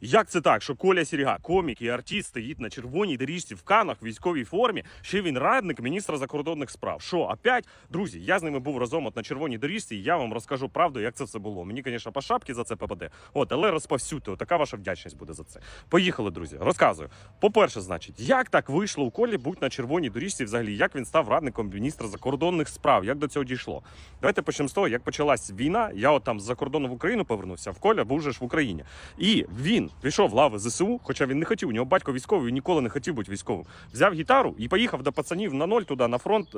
Як це так, що Коля Сірга, комік і артист, стоїть на червоній доріжці в канах в військовій формі? Ще він радник міністра закордонних справ. Що, опять? Друзі, я з ними був разом от на червоній доріжці, і я вам розкажу правду, як це все було. Мені, звісно, по шапці за це попаде. От, але розповсюдьте, така ваша вдячність буде за це. Поїхали, друзі. Розказую. По-перше, значить, як так вийшло у Колі бути на червоній доріжці, взагалі, як він став радником міністра закордонних справ? Як до цього дійшло? Давайте почнемо з того, як почалась війна. Я от там з-за кордону в Україну повернувся. В Коля був же ж в Україні. І він пішов в лави ЗСУ, хоча він не хотів. У нього батько військовий, він ніколи не хотів бути військовим. Взяв гітару і поїхав до пацанів на ноль туди, на фронт.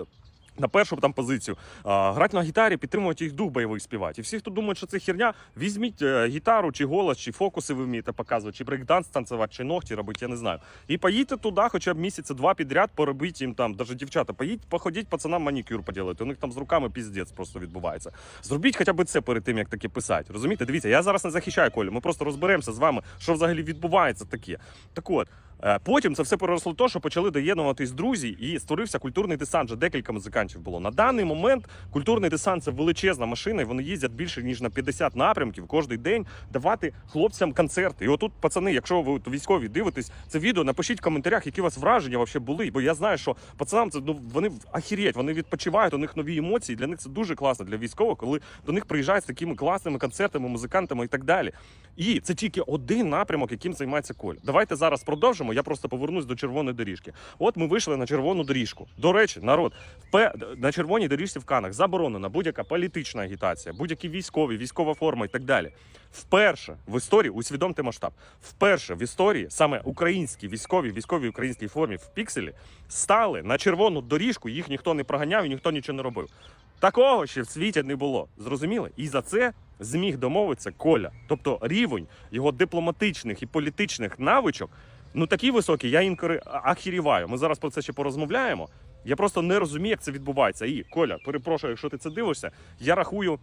На першу там позицію а, грати на гітарі, підтримувати їх дух бойовий співати. І всі, хто думає, що це херня, візьміть е, гітару, чи голос, чи фокуси ви вмієте показувати, чи брейкданс танцювати, чи ногті робити, я не знаю. І поїдьте туди, хоча б місяця два підряд, поробіть їм там, навіть дівчата, поїдь, походіть пацанам манікюр поділити. У них там з руками піздець просто відбувається. Зробіть хоча б це перед тим, як таке писати. Розумієте? Дивіться, я зараз не захищаю Колю. Ми просто розберемося з вами, що взагалі відбувається таке. Так от. Е, Потім це все переросло в що почали доєднуватись друзі, і створився культурний десант. Вже декілька музикантів було. На даний момент культурний десант це величезна машина, і вони їздять більше ніж на 50 напрямків кожен день давати хлопцям концерти. І отут, пацани, якщо ви військові дивитесь це відео, напишіть в коментарях, які у вас враження вообще були. Бо я знаю, що пацанам це ну вони ахірєть, вони відпочивають, у них нові емоції. Для них це дуже класно для військових, коли до них приїжджають з такими класними концертами, музикантами і так далі. І це тільки один напрямок, яким займається Коль. Давайте зараз продовжимо. Я просто повернусь до червоної доріжки. От ми вийшли на червону доріжку. До речі, народ на червоній доріжці в Канах заборонена будь-яка політична агітація, будь-які військові, військова форма і так далі. Вперше в історії усвідомте масштаб. Вперше в історії саме українські військові, військові українській формі в пікселі стали на червону доріжку. Їх ніхто не проганяв і ніхто нічого не робив. Такого ще в світі не було. Зрозуміли? І за це зміг домовитися Коля. Тобто рівень його дипломатичних і політичних навичок ну такий високий, я інколи ахіріваю. Ми зараз про це ще порозмовляємо. Я просто не розумію, як це відбувається. І Коля, перепрошую, якщо ти це дивишся, я рахую.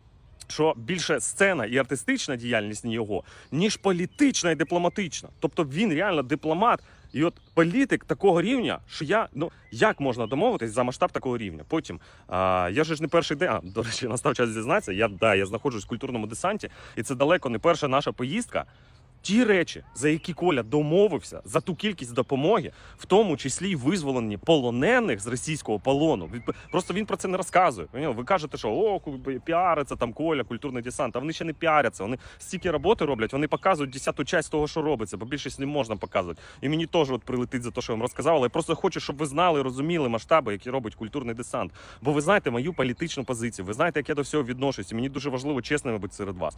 Що більше сцена і артистична діяльність його, ніж політична і дипломатична. Тобто він реально дипломат, і от політик такого рівня, що я ну як можна домовитись за масштаб такого рівня? Потім а, я ж не перший день. А, до речі, настав час зізнатися. Я да, я знаходжусь в культурному десанті, і це далеко не перша наша поїздка. Ті речі, за які Коля домовився, за ту кількість допомоги, в тому числі й визволені полонених з російського полону. Просто він про це не розказує. Ви кажете, що о, піариться там Коля, культурний десант. А вони ще не піаряться. Вони стільки роботи роблять, вони показують десяту часть того, що робиться, бо більшість не можна показувати. І мені теж от прилетить за те, що я вам розказав, але я просто хочу, щоб ви знали, розуміли масштаби, які робить культурний десант. Бо ви знаєте мою політичну позицію, ви знаєте, як я до всього відношусь. І мені дуже важливо чесними бути серед вас.